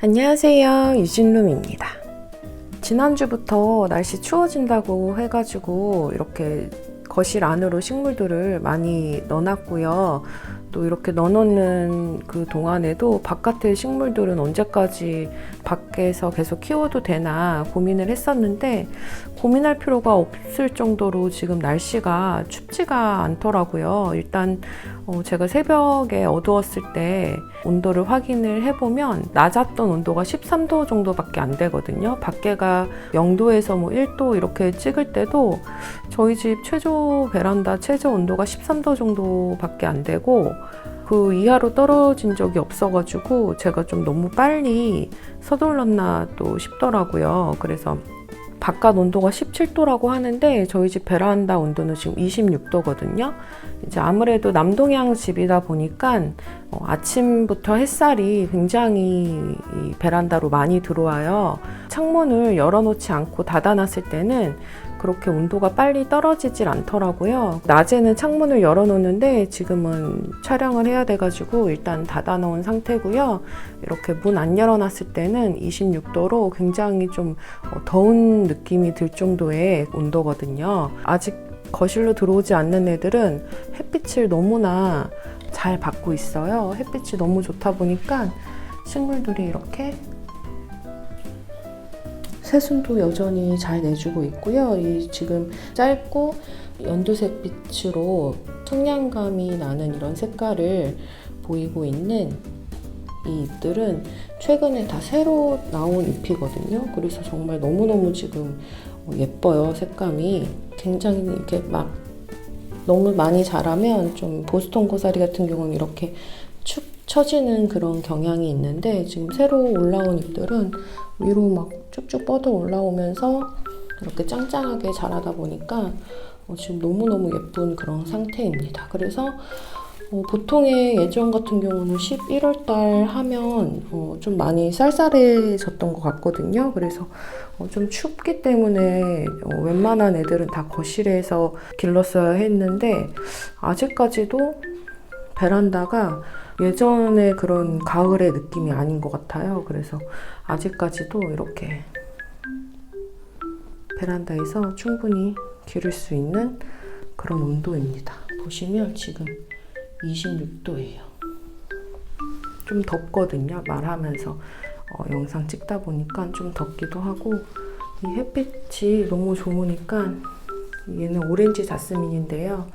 안녕하세요. 유진룸입니다. 지난주부터 날씨 추워진다고 해가지고 이렇게 거실 안으로 식물들을 많이 넣어놨고요. 또 이렇게 넣어놓는 그 동안에도 바깥의 식물들은 언제까지 밖에서 계속 키워도 되나 고민을 했었는데 고민할 필요가 없을 정도로 지금 날씨가 춥지가 않더라고요. 일단 어, 제가 새벽에 어두웠을 때 온도를 확인을 해보면 낮았던 온도가 13도 정도밖에 안 되거든요. 밖에가 0도에서 뭐 1도 이렇게 찍을 때도 저희 집 최저 베란다 최저 온도가 13도 정도밖에 안 되고 그 이하로 떨어진 적이 없어가지고 제가 좀 너무 빨리 서둘렀나 또 싶더라고요. 그래서 바깥 온도가 17도라고 하는데 저희 집 베란다 온도는 지금 26도거든요. 이제 아무래도 남동향 집이다 보니까 어, 아침부터 햇살이 굉장히 이 베란다로 많이 들어와요. 창문을 열어놓지 않고 닫아놨을 때는 그렇게 온도가 빨리 떨어지질 않더라고요. 낮에는 창문을 열어놓는데 지금은 촬영을 해야 돼가지고 일단 닫아놓은 상태고요. 이렇게 문 안 열어놨을 때는 26도로 굉장히 좀 어, 더운 느낌이 들 정도의 온도거든요. 아직 거실로 들어오지 않는 애들은 햇빛을 너무나 잘 받고 있어요. 햇빛이 너무 좋다 보니까 식물들이 이렇게 새순도 여전히 잘 내주고 있고요. 이 지금 짧고 연두색 빛으로 청량감이 나는 이런 색깔을 보이고 있는 이 잎들은 최근에 다 새로 나온 잎이거든요. 그래서 정말 너무너무 지금 예뻐요. 색감이 굉장히 이렇게 막 너무 많이 자라면 좀 보스턴 고사리 같은 경우는 이렇게 축 처지는 그런 경향이 있는데 지금 새로 올라온 잎들은 위로 막 쭉쭉 뻗어 올라오면서 이렇게 짱짱하게 자라다 보니까 어, 지금 너무너무 예쁜 그런 상태입니다. 그래서 어, 보통의 예전 같은 경우는 11월 달 하면 어, 좀 많이 쌀쌀해졌던 것 같거든요. 그래서 어, 좀 춥기 때문에 어, 웬만한 애들은 다 거실에서 길렀어야 했는데 아직까지도 베란다가 예전의 그런 가을의 느낌이 아닌 것 같아요. 그래서 아직까지도 이렇게 베란다에서 충분히 기를 수 있는 그런 온도입니다. 보시면 지금 26도예요. 좀 덥거든요. 말하면서 어, 영상 찍다 보니까 좀 덥기도 하고 이 햇빛이 너무 좋으니까 얘는 오렌지 자스민인데요.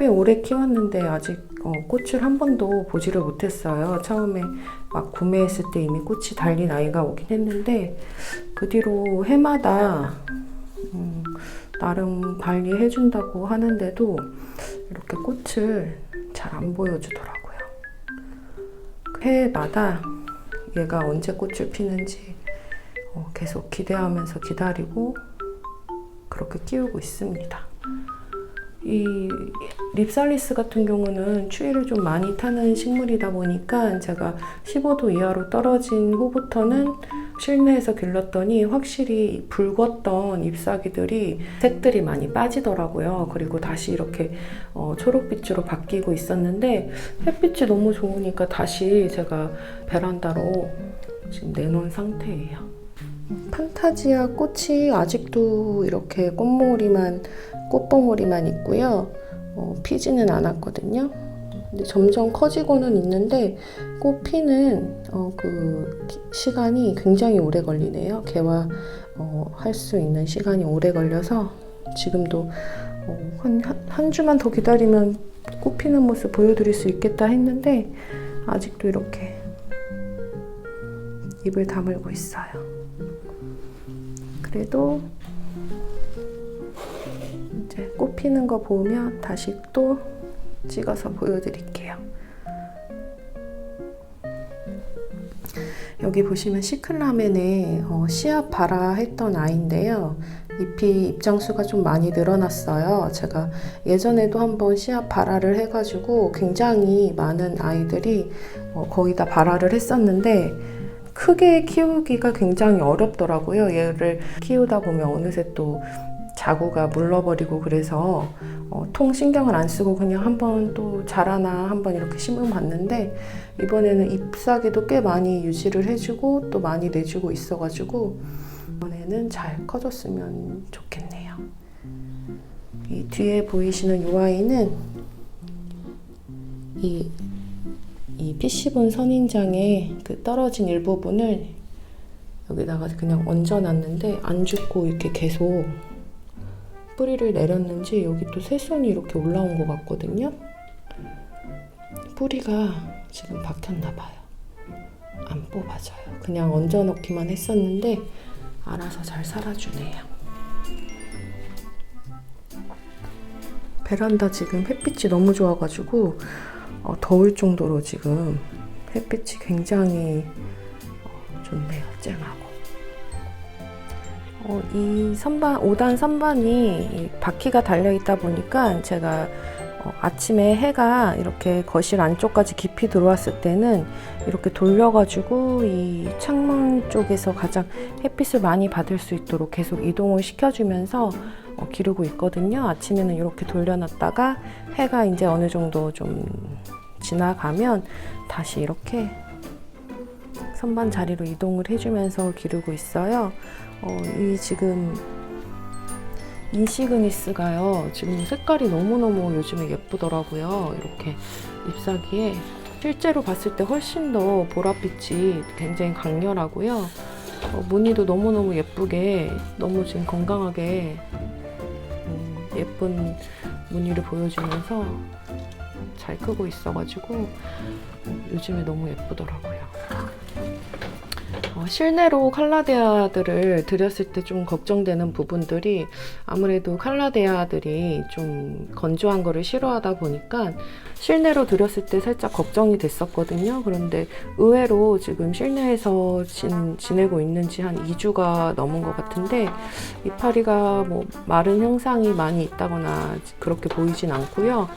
꽤 오래 키웠는데 아직 어, 꽃을 한 번도 보지를 못했어요. 처음에 막 구매했을 때 이미 꽃이 달린 아이가 오긴 했는데 그 뒤로 해마다 음, 나름 관리해준다고 하는데도 이렇게 꽃을 잘 안 보여주더라고요. 해마다 얘가 언제 꽃을 피는지 어, 계속 기대하면서 기다리고 그렇게 키우고 있습니다. 이 립살리스 같은 경우는 추위를 좀 많이 타는 식물이다 보니까 제가 15도 이하로 떨어진 후부터는 실내에서 길렀더니 확실히 붉었던 잎사귀들이 색들이 많이 빠지더라고요. 그리고 다시 이렇게 어, 초록빛으로 바뀌고 있었는데 햇빛이 너무 좋으니까 다시 제가 베란다로 지금 내놓은 상태예요. 판타지아 꽃이 아직도 이렇게 꽃봉오리만 꽃봉오리만 있고요. 어, 피지는 않았거든요. 근데 점점 커지고는 있는데 꽃 피는 어, 그 기- 시간이 굉장히 오래 걸리네요. 개화 어, 할수 있는 시간이 오래 걸려서 지금도 어, 한, 한, 한 주만 더 기다리면 꽃 피는 모습 보여드릴 수 있겠다 했는데 아직도 이렇게 입을 다물고 있어요. 그래도 꽃 피는 거 보면 다시 또 찍어서 보여드릴게요. 여기 보시면 시클라멘에 어, 씨앗 발아 했던 아이인데요. 잎이 입장수가 좀 많이 늘어났어요. 제가 예전에도 한번 씨앗 발아를 해가지고 굉장히 많은 아이들이 어, 거의 다 발아를 했었는데 크게 키우기가 굉장히 어렵더라고요. 얘를 키우다 보면 어느새 또 자구가 물러버리고 그래서 어, 통 신경을 안 쓰고 그냥 한번 또 자라나 한번 이렇게 심어봤는데 이번에는 잎사귀도 꽤 많이 유지를 해주고 또 많이 내주고 있어가지고 이번에는 잘 커졌으면 좋겠네요. 이 뒤에 보이시는 이 아이는 이, 이 PC본 선인장의 그 떨어진 일부분을 여기다가 그냥 얹어놨는데 안 죽고 이렇게 계속 뿌리를 내렸는지 여기 또 새순이 이렇게 올라온 것 같거든요. 뿌리가 지금 박혔나 봐요. 안 뽑아져요. 그냥 얹어놓기만 했었는데 알아서 잘 살아주네요. 베란다 지금 햇빛이 너무 좋아가지고 어, 더울 정도로 지금 햇빛이 굉장히 어, 좋네요. 쨍하고. 어, 이 선반, 5단 선반이 이 바퀴가 달려 있다 보니까 제가 어, 아침에 해가 이렇게 거실 안쪽까지 깊이 들어왔을 때는 이렇게 돌려가지고 이 창문 쪽에서 가장 햇빛을 많이 받을 수 있도록 계속 이동을 시켜주면서 어, 기르고 있거든요. 아침에는 이렇게 돌려놨다가 해가 이제 어느 정도 좀 지나가면 다시 이렇게 선반 자리로 이동을 해주면서 기르고 있어요. 어, 이 지금 인시그니스가요. 지금 색깔이 너무너무 요즘에 예쁘더라고요. 이렇게 잎사귀에 실제로 봤을 때 훨씬 더 보랏빛이 굉장히 강렬하고요. 어, 무늬도 너무너무 예쁘게 너무 지금 건강하게 음, 예쁜 무늬를 보여주면서 잘 크고 있어가지고 어, 요즘에 너무 예쁘더라고요. 어, 실내로 칼라데아들을 들였을 때 좀 걱정되는 부분들이 아무래도 칼라데아들이 좀 건조한 거를 싫어하다 보니까 실내로 들였을 때 살짝 걱정이 됐었거든요. 그런데 의외로 지금 실내에서 진, 지내고 있는지 한 2주가 넘은 것 같은데 이파리가 뭐 마른 형상이 많이 있다거나 그렇게 보이진 않고요.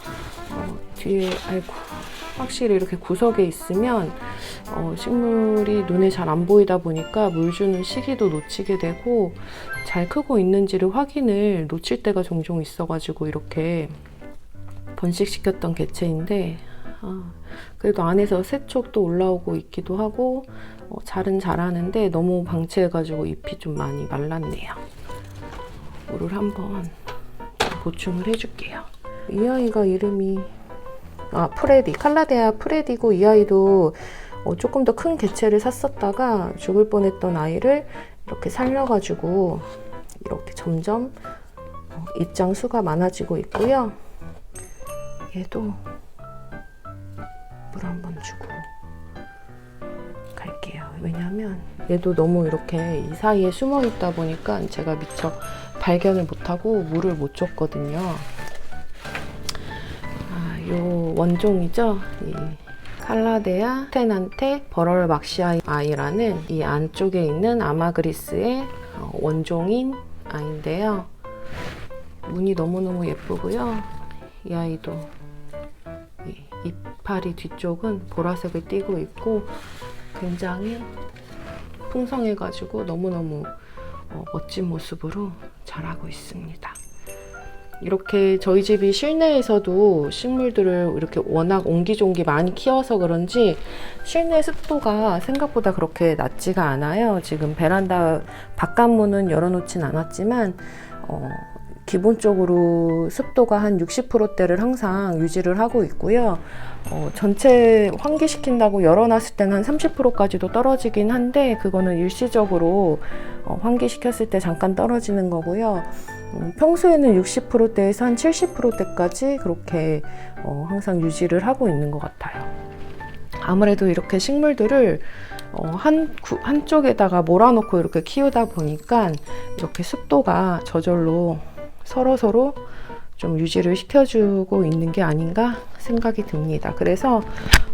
어, 뒤에 아이고 확실히 이렇게 구석에 있으면 어, 식물이 눈에 잘 안 보이다 보니까 물 주는 시기도 놓치게 되고 잘 크고 있는지를 확인을 놓칠 때가 종종 있어가지고 이렇게 번식시켰던 개체인데 아, 그래도 안에서 새촉도 올라오고 있기도 하고 어, 잘은 잘하는데 너무 방치해가지고 잎이 좀 많이 말랐네요. 물을 한번 보충을 해줄게요. 이 아이가 이름이 아 프레디 칼라데아 프레디고 이 아이도 어, 조금 더 큰 개체를 샀었다가 죽을 뻔했던 아이를 이렇게 살려가지고 이렇게 점점 어, 입장 수가 많아지고 있고요. 얘도 물 한 번 주고 갈게요. 왜냐하면 얘도 너무 이렇게 이 사이에 숨어 있다 보니까 제가 미처 발견을 못하고 물을 못 줬거든요. 아, 요 원종이죠. 이 칼라데아 테난테 버럴 막시아 아이라는 이 안쪽에 있는 아마그리스의 어, 원종인 아이인데요. 무늬 너무너무 예쁘고요. 이 아이도 이 이파리 뒤쪽은 보라색을 띠고 있고 굉장히 풍성해가지고 너무너무 어, 멋진 모습으로 자라고 있습니다. 이렇게 저희 집이 실내에서도 식물들을 이렇게 워낙 옹기종기 많이 키워서 그런지 실내 습도가 생각보다 그렇게 낮지가 않아요. 지금 베란다 바깥문은 열어놓진 않았지만 어, 기본적으로 습도가 한 60%대를 항상 유지를 하고 있고요. 어, 전체 환기시킨다고 열어놨을 때는 한 30%까지도 떨어지긴 한데 그거는 일시적으로 어, 환기시켰을 때 잠깐 떨어지는 거고요. 음, 평소에는 60%대에서 한 70%대까지 그렇게 어, 항상 유지를 하고 있는 것 같아요. 아무래도 이렇게 식물들을 어, 한, 구, 한쪽에다가 몰아놓고 이렇게 키우다 보니까 이렇게 습도가 저절로 서로서로 좀 유지를 시켜주고 있는 게 아닌가 생각이 듭니다. 그래서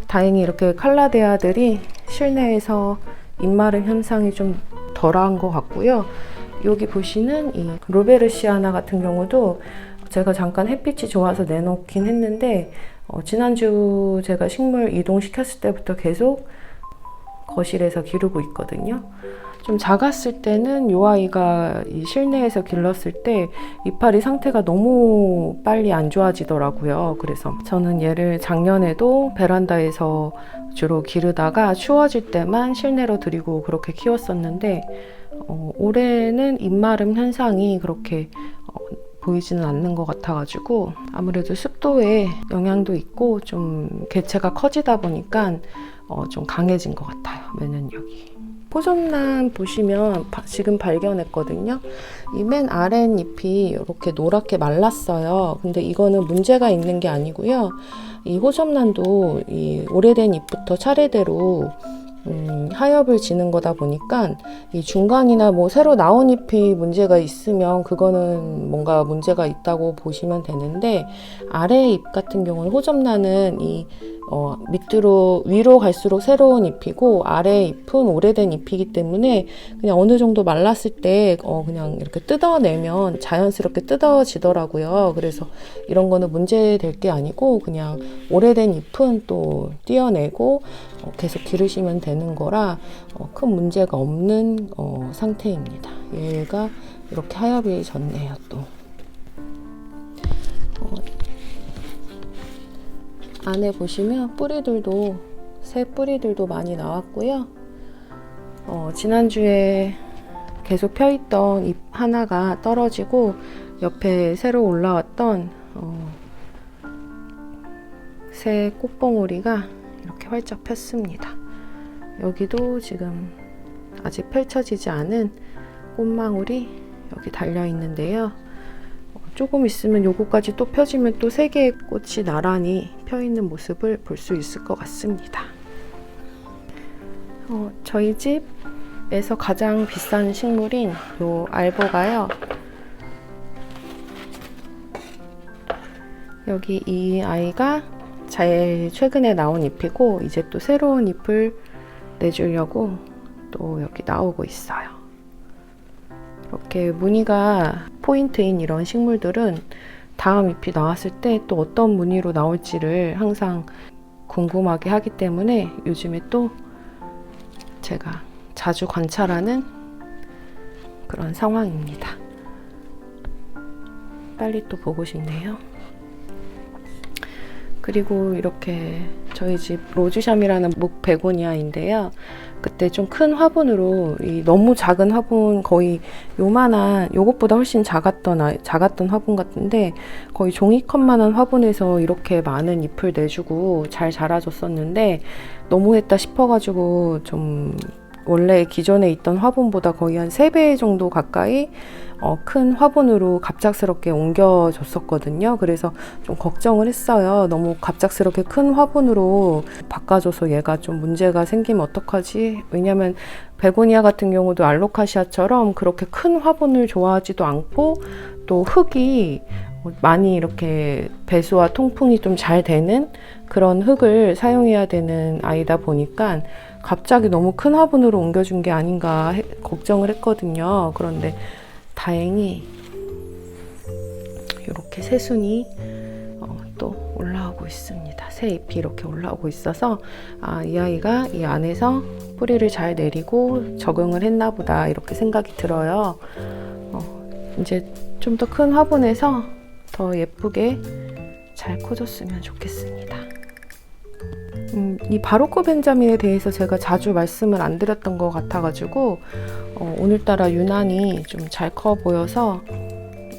다행히 이렇게 칼라데아들이 실내에서 잎마름 현상이 좀 덜한 것 같고요. 여기 보시는 이 로베르시아나 같은 경우도 제가 잠깐 햇빛이 좋아서 내놓긴 했는데 어, 지난주 제가 식물 이동시켰을 때부터 계속 거실에서 기르고 있거든요. 좀 작았을 때는 이 아이가 이 실내에서 길렀을 때 이파리 상태가 너무 빨리 안 좋아지더라고요. 그래서 저는 얘를 작년에도 베란다에서 주로 기르다가 추워질 때만 실내로 들이고 그렇게 키웠었는데 어, 올해는 입마름 현상이 그렇게 어, 보이지는 않는 것 같아가지고 아무래도 습도에 영향도 있고 좀 개체가 커지다 보니까 어, 좀 강해진 것 같아요 면역력이. 포점란 보시면 바- 지금 발견했거든요. 이 맨 아랫잎이 이렇게 노랗게 말랐어요. 근데 이거는 문제가 있는 게 아니고요. 이 호접란도 이 오래된 잎부터 차례대로 음, 하엽을 지는 거다 보니까 이 중간이나 뭐 새로 나온 잎이 문제가 있으면 그거는 뭔가 문제가 있다고 보시면 되는데 아래 잎 같은 경우는 호접란은 이 어, 밑으로 위로 갈수록 새로운 잎이고 아래 잎은 오래된 잎이기 때문에 그냥 어느 정도 말랐을 때 어, 그냥 이렇게 뜯어내면 자연스럽게 뜯어지더라고요. 그래서 이런 거는 문제 될 게 아니고 그냥 오래된 잎은 또 띄어내고 어, 계속 기르시면 되는 거라 어, 큰 문제가 없는 어, 상태입니다. 얘가 이렇게 하엽이 졌네요 또. 어, 안에 보시면 뿌리들도 새 뿌리들도 많이 나왔고요. 어, 지난주에 계속 펴있던 잎 하나가 떨어지고 옆에 새로 올라왔던 어, 새 꽃봉오리가 이렇게 활짝 폈습니다. 여기도 지금 아직 펼쳐지지 않은 꽃망울이 여기 달려 있는데요. 어, 조금 있으면 요거까지 또 펴지면 또 세 개의 꽃이 나란히 펴 있는 모습을 볼 수 있을 것 같습니다. 어, 저희 집에서 가장 비싼 식물인 요 알보가요. 여기 이 아이가 제일 최근에 나온 잎이고 이제 또 새로운 잎을 내주려고 또 여기 나오고 있어요. 이렇게 무늬가 포인트인 이런 식물들은 다음 잎이 나왔을 때 또 어떤 무늬로 나올지를 항상 궁금하게 하기 때문에 요즘에 또 제가 자주 관찰하는 그런 상황입니다. 빨리 또 보고 싶네요. 그리고 이렇게 저희 집 로즈샴이라는 목 베고니아인데요. 그때 좀 큰 화분으로 이 너무 작은 화분 거의 요만한 요것보다 훨씬 작았던 아- 작았던 화분 같은데 거의 종이컵만한 화분에서 이렇게 많은 잎을 내주고 잘 자라줬었는데 너무했다 싶어가지고 좀 원래 기존에 있던 화분보다 거의 한 3배 정도 가까이 어, 큰 화분으로 갑작스럽게 옮겨줬었거든요. 그래서 좀 걱정을 했어요. 너무 갑작스럽게 큰 화분으로 바꿔줘서 얘가 좀 문제가 생기면 어떡하지? 왜냐면 베고니아 같은 경우도 알로카시아처럼 그렇게 큰 화분을 좋아하지도 않고 또 흙이 많이 이렇게 배수와 통풍이 좀 잘 되는 그런 흙을 사용해야 되는 아이다 보니까 갑자기 너무 큰 화분으로 옮겨준 게 아닌가 해- 걱정을 했거든요. 그런데 다행히 이렇게 새순이 어, 또 올라오고 있습니다. 새 잎이 이렇게 올라오고 있어서 아, 이 아이가 이 안에서 뿌리를 잘 내리고 적응을 했나 보다 이렇게 생각이 들어요. 어, 이제 좀 더 큰 화분에서 더 예쁘게 잘 커졌으면 좋겠습니다. 음, 이 바로코 벤자민에 대해서 제가 자주 말씀을 안 드렸던 것 같아가지고 어, 오늘따라 유난히 좀 잘 커 보여서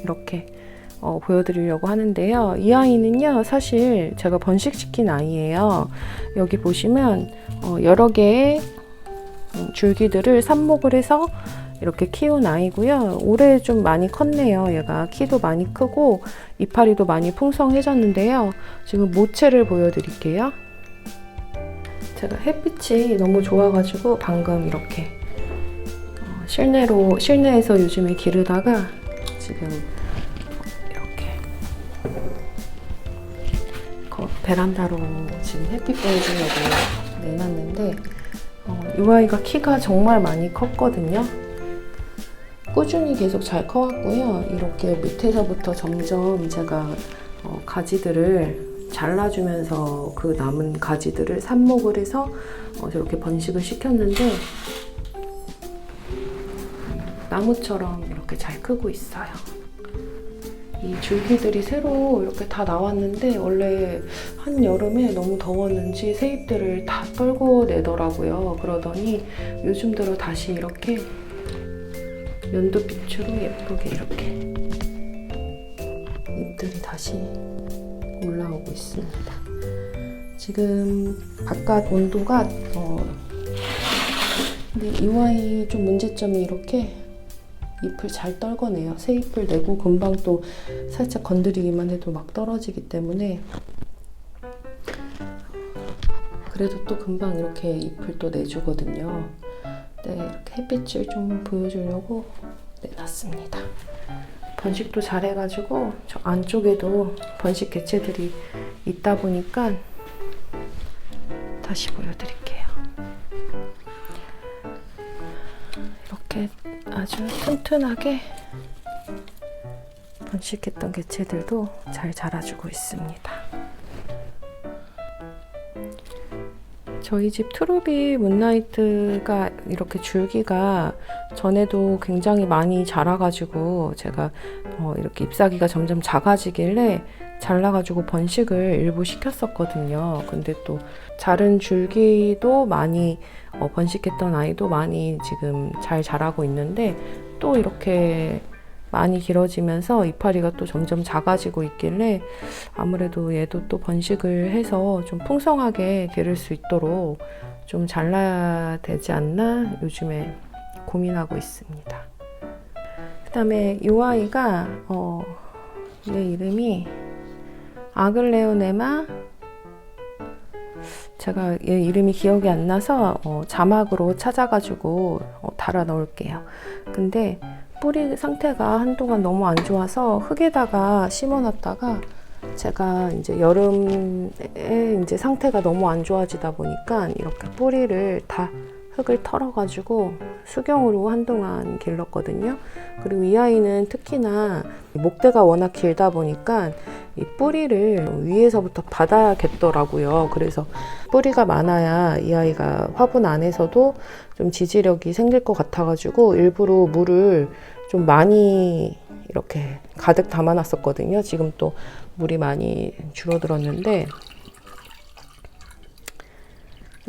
이렇게 어, 보여드리려고 하는데요. 이 아이는요, 사실 제가 번식시킨 아이예요. 여기 보시면 어, 여러 개의 음, 줄기들을 삽목을 해서 이렇게 키운 아이고요. 올해 좀 많이 컸네요. 얘가 키도 많이 크고 이파리도 많이 풍성해졌는데요. 지금 모체를 보여드릴게요. 제가 햇빛이 너무 좋아가지고 방금 이렇게 어, 실내로 실내에서 요즘에 기르다가 지금 이렇게 거- 베란다로 지금 햇빛 보여주려고 내놨는데 어, 이 아이가 키가 정말 많이 컸거든요. 꾸준히 계속 잘 커왔고요. 이렇게 밑에서부터 점점 제가 어, 가지들을 잘라주면서 그 남은 가지들을 삽목을 해서 어, 저렇게 번식을 시켰는데 나무처럼 이렇게 잘 크고 있어요. 이 줄기들이 새로 이렇게 다 나왔는데 원래 한 여름에 너무 더웠는지 새잎들을 다 떨궈내더라고요. 그러더니 요즘 들어 다시 이렇게 연두빛으로 예쁘게 이렇게 잎들이 다시 올라오고 있습니다. 지금 바깥 온도가 어 근데 이 와이 좀 문제점이 이렇게 잎을 잘 떨궈내요. 새 잎을 내고 금방 또 살짝 건드리기만 해도 막 떨어지기 때문에 그래도 또 금방 이렇게 잎을 또 내주거든요. 네, 이렇게 햇빛을 좀 보여주려고 내놨습니다. 번식도 잘 해가지고 저 안쪽에도 번식 개체들이 있다 보니까 다시 보여드릴게요. 이렇게 아주 튼튼하게 번식했던 개체들도 잘 자라주고 있습니다. 저희 집 트루비 문나이트가 이렇게 줄기가 전에도 굉장히 많이 자라가지고 제가 어, 이렇게 잎사귀가 점점 작아지길래 잘라가지고 번식을 일부 시켰었거든요. 근데 또 자른 줄기도 많이 어, 번식했던 아이도 많이 지금 잘 자라고 있는데 또 이렇게 많이 길어지면서 이파리가 또 점점 작아지고 있길래 아무래도 얘도 또 번식을 해서 좀 풍성하게 기를 수 있도록 좀 잘라야 되지 않나 요즘에 고민하고 있습니다. 그 다음에 이 아이가 어, 얘 이름이 아글레오네마 제가 얘 이름이 기억이 안 나서 어, 자막으로 찾아가지고 어, 달아 넣을게요. 근데 뿌리 상태가 한동안 너무 안 좋아서 흙에다가 심어놨다가 제가 이제 여름에 이제 상태가 너무 안 좋아지다 보니까 이렇게 뿌리를 다 흙을 털어가지고 수경으로 한동안 길렀거든요. 그리고 이 아이는 특히나 목대가 워낙 길다 보니까 이 뿌리를 위에서부터 받아겠더라고요. 그래서 뿌리가 많아야 이 아이가 화분 안에서도 좀 지지력이 생길 것 같아가지고 일부러 물을 좀 많이 이렇게 가득 담아놨었거든요. 지금 또 물이 많이 줄어들었는데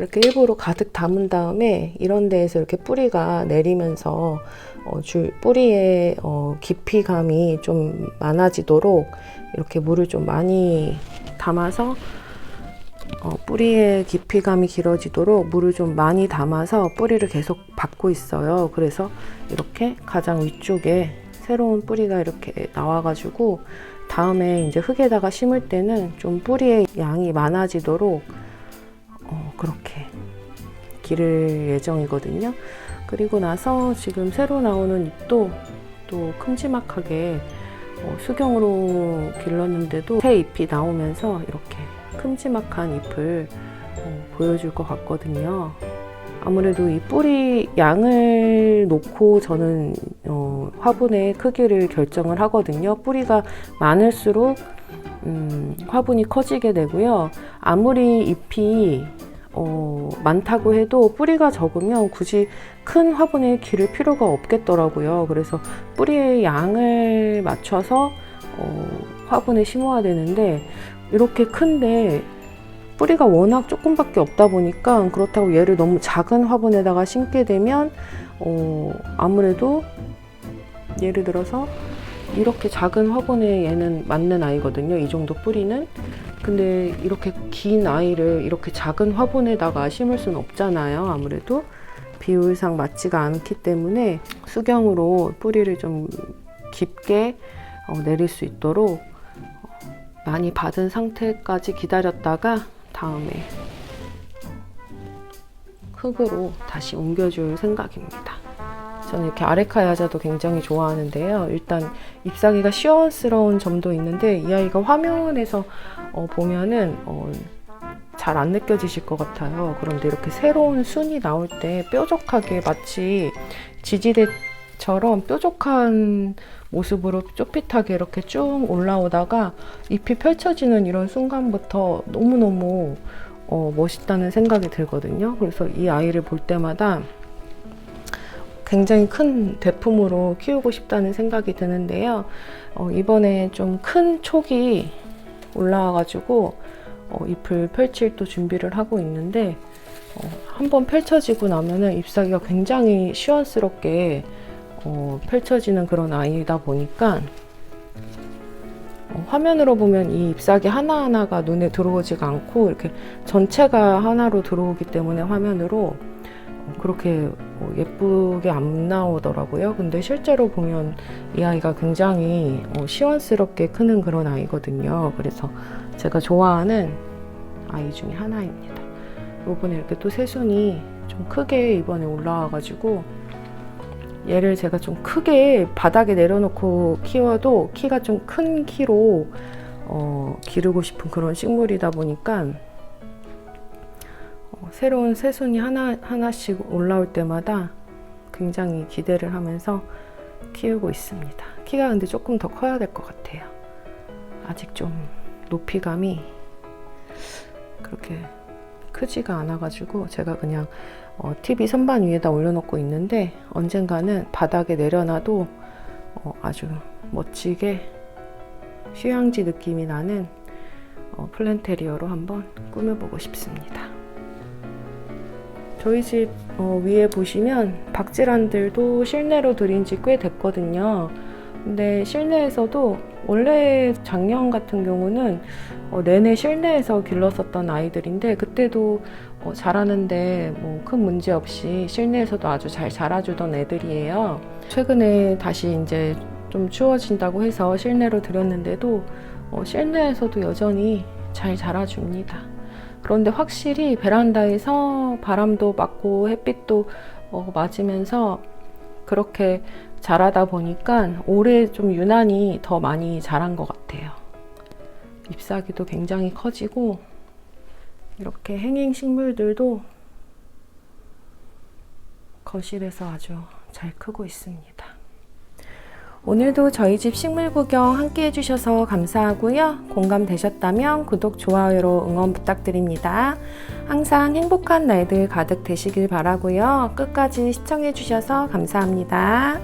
이렇게 일부러 가득 담은 다음에 이런 데에서 이렇게 뿌리가 내리면서 어, 줄 뿌리의 어, 깊이감이 좀 많아지도록 이렇게 물을 좀 많이 담아서 어, 뿌리의 깊이감이 길어지도록 물을 좀 많이 담아서 뿌리를 계속 받고 있어요. 그래서 이렇게 가장 위쪽에 새로운 뿌리가 이렇게 나와가지고 다음에 이제 흙에다가 심을 때는 좀 뿌리의 양이 많아지도록 어, 그렇게 기를 예정이거든요. 그리고 나서 지금 새로 나오는 잎도 또 큼지막하게 어, 수경으로 길렀는데도 새 잎이 나오면서 이렇게 큼지막한 잎을 어, 보여줄 것 같거든요. 아무래도 이 뿌리 양을 놓고 저는 어, 화분의 크기를 결정을 하거든요. 뿌리가 많을수록 음, 화분이 커지게 되고요. 아무리 잎이 어, 많다고 해도 뿌리가 적으면 굳이 큰 화분에 기를 필요가 없겠더라고요. 그래서 뿌리의 양을 맞춰서 어, 화분에 심어야 되는데 이렇게 큰데 뿌리가 워낙 조금밖에 없다 보니까 그렇다고 얘를 너무 작은 화분에다가 심게 되면 어, 아무래도 예를 들어서 이렇게 작은 화분에 얘는 맞는 아이거든요. 이 정도 뿌리는. 근데 이렇게 긴 아이를 이렇게 작은 화분에다가 심을 수는 없잖아요. 아무래도 비율상 맞지가 않기 때문에 수경으로 뿌리를 좀 깊게 어, 내릴 수 있도록 어, 많이 받은 상태까지 기다렸다가 다음에 흙으로 다시 옮겨줄 생각입니다. 저는 이렇게 아레카 야자도 굉장히 좋아하는데요. 일단 잎사귀가 시원스러운 점도 있는데 이 아이가 화면에서 어, 보면은 어, 잘 안 느껴지실 것 같아요. 그런데 이렇게 새로운 순이 나올 때 뾰족하게 마치 지지대 잎처럼 뾰족한 모습으로 쪼핏하게 이렇게 쭉 올라오다가 잎이 펼쳐지는 이런 순간부터 너무너무 어, 멋있다는 생각이 들거든요. 그래서 이 아이를 볼 때마다 굉장히 큰 대품으로 키우고 싶다는 생각이 드는데요. 어, 이번에 좀 큰 촉이 올라와가지고 어, 잎을 펼칠 또 준비를 하고 있는데 어, 한번 펼쳐지고 나면은 잎사귀가 굉장히 시원스럽게 어, 펼쳐지는 그런 아이다 보니까 어, 화면으로 보면 이 잎사귀 하나하나가 눈에 들어오지가 않고 이렇게 전체가 하나로 들어오기 때문에 화면으로 어, 그렇게 어, 예쁘게 안 나오더라고요. 근데 실제로 보면 이 아이가 굉장히 어, 시원스럽게 크는 그런 아이거든요. 그래서 제가 좋아하는 아이 중에 하나입니다. 요번에 이렇게 또 새순이 좀 크게 이번에 올라와가지고 얘를 제가 좀 크게 바닥에 내려놓고 키워도 키가 좀 큰 키로 어, 기르고 싶은 그런 식물이다 보니까 어, 새로운 새순이 하나 하나씩 올라올 때마다 굉장히 기대를 하면서 키우고 있습니다. 키가 근데 조금 더 커야 될 것 같아요. 아직 좀 높이감이 그렇게 크지가 않아가지고 제가 그냥 어, TV 선반 위에다 올려놓고 있는데 언젠가는 바닥에 내려놔도 어, 아주 멋지게 휴양지 느낌이 나는 어, 플랜테리어로 한번 꾸며보고 싶습니다. 저희 집 어, 위에 보시면 박질환들도 실내로 들인 지 꽤 됐거든요. 근데 실내에서도 원래 작년 같은 경우는 어, 내내 실내에서 길렀었던 아이들인데 그때도 어, 자라는데 뭐 큰 문제 없이 실내에서도 아주 잘 자라주던 애들이에요. 최근에 다시 이제 좀 추워진다고 해서 실내로 들였는데도 어, 실내에서도 여전히 잘 자라줍니다. 그런데 확실히 베란다에서 바람도 맞고 햇빛도 어, 맞으면서 그렇게 자라다 보니까 올해 좀 유난히 더 많이 자란 것 같아요. 잎사귀도 굉장히 커지고 이렇게 행행 식물들도 거실에서 아주 잘 크고 있습니다. 오늘도 저희 집 식물 구경 함께 해주셔서 감사하고요. 공감되셨다면 구독, 좋아요로 응원 부탁드립니다. 항상 행복한 날들 가득 되시길 바라고요. 끝까지 시청해주셔서 감사합니다.